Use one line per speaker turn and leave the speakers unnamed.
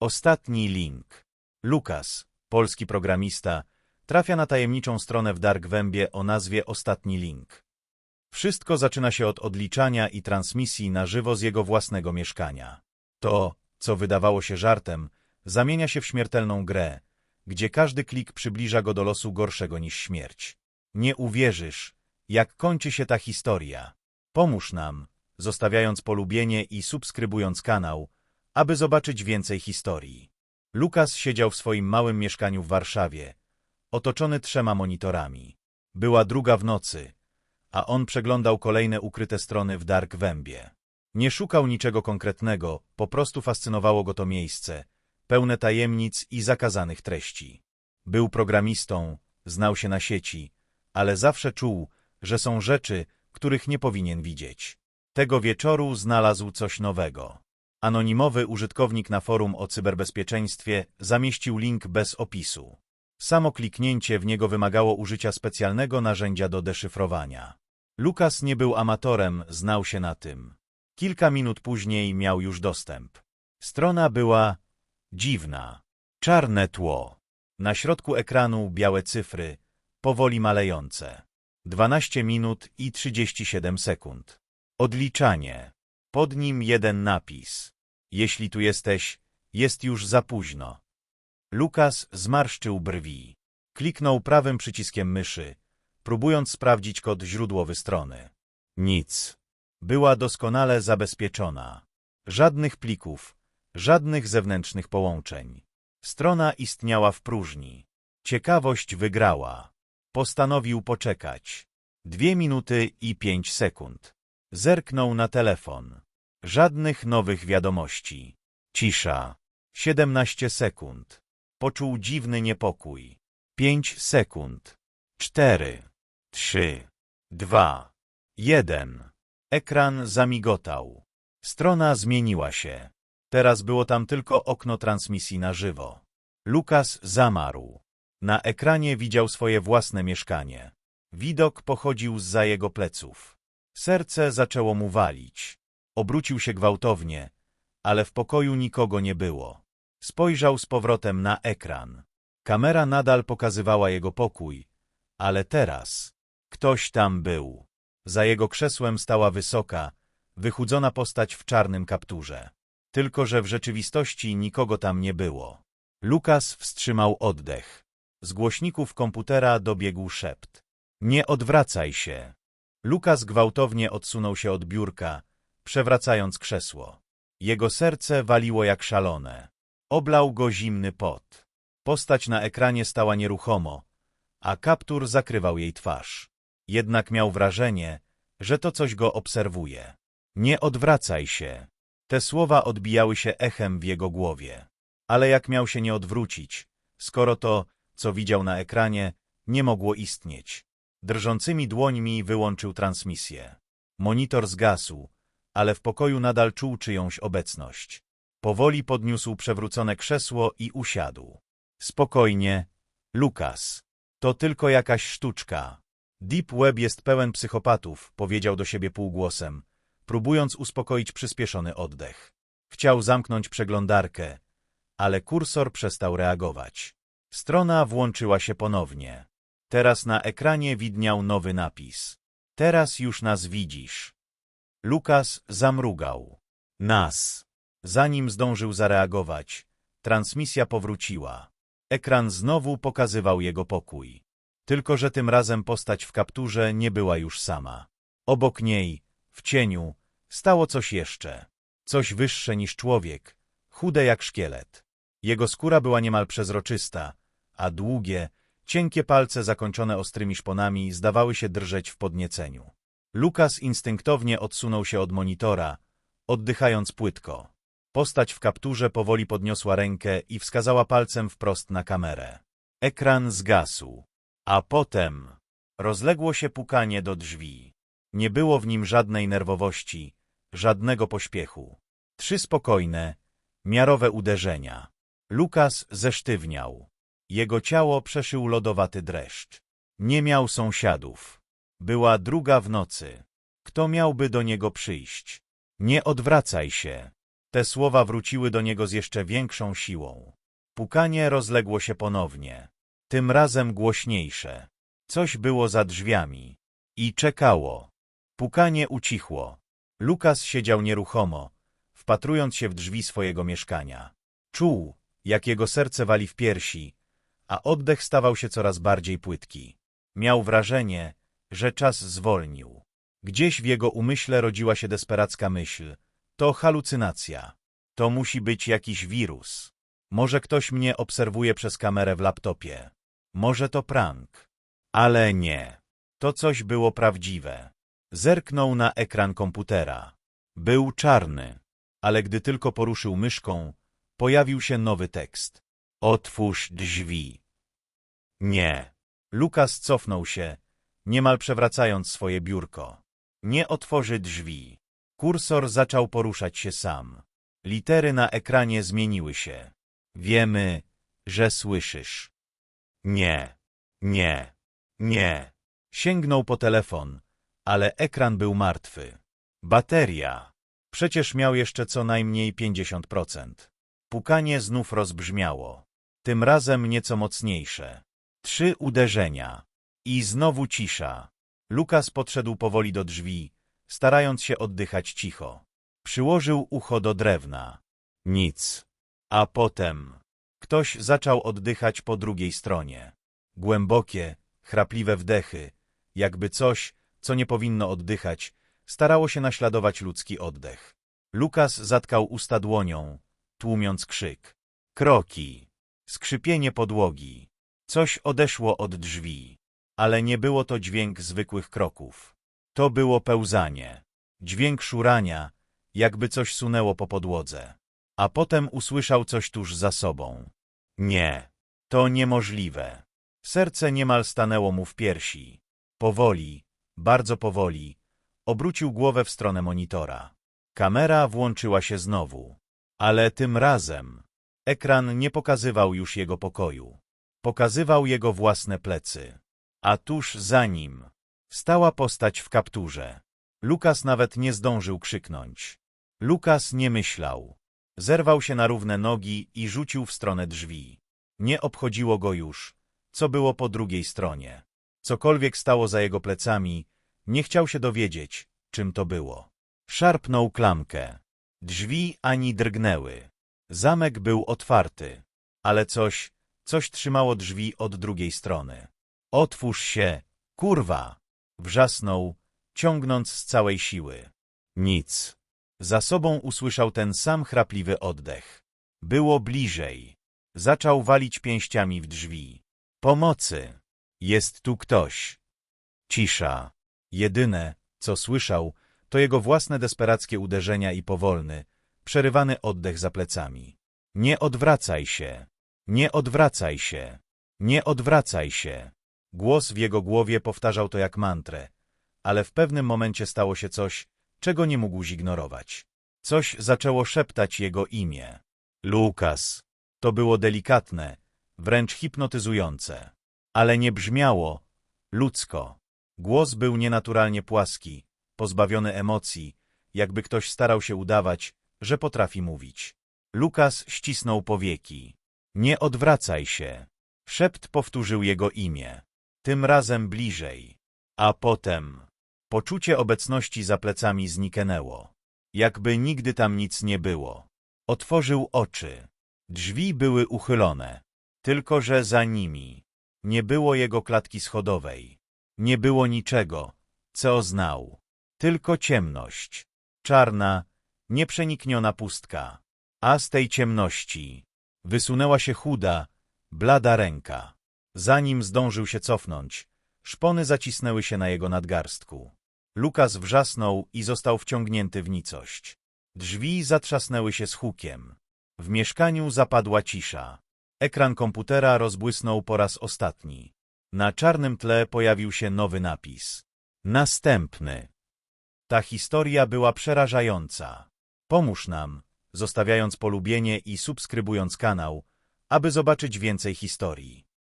Ostatni link. Lukas, polski programista, trafia na tajemniczą stronę w Dark Wembie o nazwie Ostatni Link. Wszystko zaczyna się od odliczania i transmisji na żywo z jego własnego mieszkania. To, co wydawało się żartem, zamienia się w śmiertelną grę, gdzie każdy klik przybliża go do losu gorszego niż śmierć. Nie uwierzysz, jak kończy się ta historia. Pomóż nam, zostawiając polubienie i subskrybując kanał, aby zobaczyć więcej historii. Lukas siedział w swoim małym mieszkaniu w Warszawie, otoczony trzema monitorami. Była druga w nocy, a on przeglądał kolejne ukryte strony w Dark Wembie. Nie szukał niczego konkretnego, po prostu fascynowało go to miejsce, pełne tajemnic i zakazanych treści. Był programistą, znał się na sieci, ale zawsze czuł, że są rzeczy, których nie powinien widzieć. Tego wieczoru znalazł coś nowego. Anonimowy użytkownik na forum o cyberbezpieczeństwie zamieścił link bez opisu. Samo kliknięcie w niego wymagało użycia specjalnego narzędzia do deszyfrowania. Lukas nie był amatorem, znał się na tym. Kilka minut później miał już dostęp. Strona była dziwna. Czarne tło. Na środku ekranu białe cyfry, powoli malejące. 12 minut i 37 sekund. Odliczanie. Pod nim jeden napis. Jeśli tu jesteś, jest już za późno. Lukas zmarszczył brwi. Kliknął prawym przyciskiem myszy, próbując sprawdzić kod źródłowy strony. Nic. Była doskonale zabezpieczona. Żadnych plików, żadnych zewnętrznych połączeń. Strona istniała w próżni. Ciekawość wygrała. Postanowił poczekać. Dwie minuty i pięć sekund. Zerknął na telefon. Żadnych nowych wiadomości. Cisza. Siedemnaście sekund. Poczuł dziwny niepokój. Pięć sekund. Cztery. Trzy. Dwa. Jeden. Ekran zamigotał. Strona zmieniła się. Teraz było tam tylko okno transmisji na żywo. Lukas zamarł. Na ekranie widział swoje własne mieszkanie. Widok pochodził z za jego pleców. Serce zaczęło mu walić. Obrócił się gwałtownie, ale w pokoju nikogo nie było. Spojrzał z powrotem na ekran. Kamera nadal pokazywała jego pokój, ale teraz ktoś tam był. Za jego krzesłem stała wysoka, wychudzona postać w czarnym kapturze. Tylko, że w rzeczywistości nikogo tam nie było. Lukas wstrzymał oddech. Z głośników komputera dobiegł szept. Nie odwracaj się. Lukas gwałtownie odsunął się od biurka, przewracając krzesło. Jego serce waliło jak szalone. Oblał go zimny pot. Postać na ekranie stała nieruchomo, a kaptur zakrywał jej twarz. Jednak miał wrażenie, że to coś go obserwuje. Nie odwracaj się. Te słowa odbijały się echem w jego głowie. Ale jak miał się nie odwrócić, skoro to, co widział na ekranie, nie mogło istnieć. Drżącymi dłońmi wyłączył transmisję. Monitor zgasł, ale w pokoju nadal czuł czyjąś obecność. Powoli podniósł przewrócone krzesło i usiadł. Spokojnie, Lukas. To tylko jakaś sztuczka. Deep Web jest pełen psychopatów, powiedział do siebie półgłosem, próbując uspokoić przyspieszony oddech. Chciał zamknąć przeglądarkę, ale kursor przestał reagować. Strona włączyła się ponownie. Teraz na ekranie widniał nowy napis. Teraz już nas widzisz. Lukas zamrugał. Nas. Zanim zdążył zareagować, transmisja powróciła. Ekran znowu pokazywał jego pokój. Tylko, że tym razem postać w kapturze nie była już sama. Obok niej, w cieniu, stało coś jeszcze. Coś wyższe niż człowiek, chude jak szkielet. Jego skóra była niemal przezroczysta, a długie, cienkie palce zakończone ostrymi szponami zdawały się drżeć w podnieceniu. Lukas instynktownie odsunął się od monitora, oddychając płytko. Postać w kapturze powoli podniosła rękę i wskazała palcem wprost na kamerę. Ekran zgasł. A potem rozległo się pukanie do drzwi. Nie było w nim żadnej nerwowości, żadnego pośpiechu. Trzy spokojne, miarowe uderzenia. Lukas zesztywniał. Jego ciało przeszył lodowaty dreszcz. Nie miał sąsiadów. Była druga w nocy. Kto miałby do niego przyjść? Nie odwracaj się. Te słowa wróciły do niego z jeszcze większą siłą. Pukanie rozległo się ponownie. Tym razem głośniejsze. Coś było za drzwiami. I czekało. Pukanie ucichło. Lukas siedział nieruchomo, wpatrując się w drzwi swojego mieszkania. Czuł, jak jego serce wali w piersi, a oddech stawał się coraz bardziej płytki. Miał wrażenie, że czas zwolnił. Gdzieś w jego umyśle rodziła się desperacka myśl. To halucynacja. To musi być jakiś wirus. Może ktoś mnie obserwuje przez kamerę w laptopie. Może to prank. Ale nie. To coś było prawdziwe. Zerknął na ekran komputera. Był czarny, ale gdy tylko poruszył myszką, pojawił się nowy tekst. Otwórz drzwi. Nie. Lukas cofnął się, niemal przewracając swoje biurko. Nie otworzy drzwi. Kursor zaczął poruszać się sam. Litery na ekranie zmieniły się. Wiemy, że słyszysz. Nie, nie, nie. Sięgnął po telefon, ale ekran był martwy. Bateria. Przecież miał jeszcze co najmniej 50%. Pukanie znów rozbrzmiało. Tym razem nieco mocniejsze. Trzy uderzenia. I znowu cisza. Lukas podszedł powoli do drzwi, starając się oddychać cicho. Przyłożył ucho do drewna. Nic. A potem ktoś zaczął oddychać po drugiej stronie. Głębokie, chrapliwe wdechy, jakby coś, co nie powinno oddychać, starało się naśladować ludzki oddech. Lukas zatkał usta dłonią, tłumiąc krzyk. Kroki. Skrzypienie podłogi. Coś odeszło od drzwi. Ale nie było to dźwięk zwykłych kroków. To było pełzanie. Dźwięk szurania, jakby coś sunęło po podłodze. A potem usłyszał coś tuż za sobą. Nie. To niemożliwe. Serce niemal stanęło mu w piersi. Powoli, bardzo powoli, obrócił głowę w stronę monitora. Kamera włączyła się znowu. Ale tym razem ekran nie pokazywał już jego pokoju. Pokazywał jego własne plecy. A tuż za nim stała postać w kapturze. Lukas nawet nie zdążył krzyknąć. Lukas nie myślał. Zerwał się na równe nogi i rzucił w stronę drzwi. Nie obchodziło go już, co było po drugiej stronie. Cokolwiek stało za jego plecami, nie chciał się dowiedzieć, czym to było. Szarpnął klamkę. Drzwi ani drgnęły. Zamek był otwarty, ale coś, coś trzymało drzwi od drugiej strony. Otwórz się, kurwa! Wrzasnął, ciągnąc z całej siły. Nic. Za sobą usłyszał ten sam chrapliwy oddech. Było bliżej. Zaczął walić pięściami w drzwi. Pomocy! Jest tu ktoś. Cisza. Jedyne, co słyszał, to jego własne desperackie uderzenia i powolny, przerywany oddech za plecami. Nie odwracaj się. Nie odwracaj się. Nie odwracaj się. Głos w jego głowie powtarzał to jak mantrę, ale w pewnym momencie stało się coś, czego nie mógł zignorować. Coś zaczęło szeptać jego imię. Lukas. To było delikatne, wręcz hipnotyzujące. Ale nie brzmiało ludzko. Głos był nienaturalnie płaski, pozbawiony emocji, jakby ktoś starał się udawać, że potrafi mówić. Lukas ścisnął powieki. Nie odwracaj się. Szept powtórzył jego imię. Tym razem bliżej. A potem poczucie obecności za plecami zniknęło. Jakby nigdy tam nic nie było. Otworzył oczy. Drzwi były uchylone. Tylko, że za nimi nie było jego klatki schodowej. Nie było niczego, co znał. Tylko ciemność. Czarna, nieprzenikniona pustka. A z tej ciemności wysunęła się chuda, blada ręka. Zanim zdążył się cofnąć, szpony zacisnęły się na jego nadgarstku. Lukas wrzasnął i został wciągnięty w nicość. Drzwi zatrzasnęły się z hukiem. W mieszkaniu zapadła cisza. Ekran komputera rozbłysnął po raz ostatni. Na czarnym tle pojawił się nowy napis. Następny. Ta historia była przerażająca. Pomóż nam, zostawiając polubienie i subskrybując kanał, aby zobaczyć więcej historii.